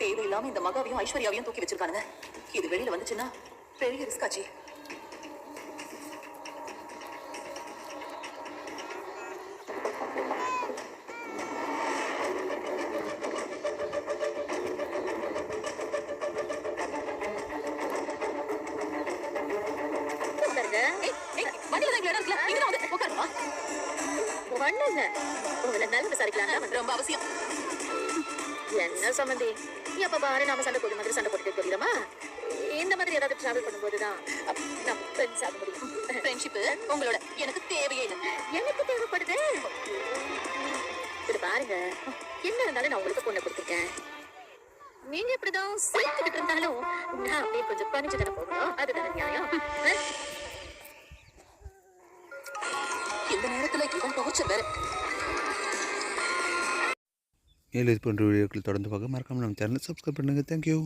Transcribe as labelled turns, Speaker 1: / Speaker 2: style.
Speaker 1: தேவையில்லாம இந்த மகாவையும் ஐஸ்வர்யாவையும் தூக்கி வச்சிருக்கானுங்க. இது வெளியில வந்துச்சுன்னா பெரிய ரிஸ்க் ஆச்சு. ரொம்ப அவசியம்.
Speaker 2: என்ன சம்மந்தி? எப்ப பாரு நாம சண்டை போடுற மாதிரி சண்டை போட்டுட்டு தெரியுமா இந்த மாதிரி ஏதாவது டிராவல் பண்ணும்போது தான் நம்ம ஃப்ரெண்ட்ஸ் ஆக முடியும்.
Speaker 1: ஃப்ரெண்ட்ஷிப் உங்களோட எனக்கு தேவையே இல்லை.
Speaker 2: எனக்கு தேவைப்படுது. இது பாருங்க என்ன இருந்தாலும் நான் உங்களுக்கு பொண்ணை கொடுத்துருக்கேன். நீங்க இப்படிதான் சேர்த்துக்கிட்டு இருந்தாலும் நான் அப்படியே கொஞ்சம் பணிச்சு தானே போகணும். அதுதானே நியாயம்?
Speaker 1: இந்த நேரத்துல இவன் டார்ச்சர் வேற.
Speaker 3: மேலும் இது போன்ற வீடியோக்கள் தொடர்ந்து பார்க்க மறக்காமல் நம்ம சேனலை சப்ஸ்கிரைப் பண்ணுங்கள் தேங்க்யூ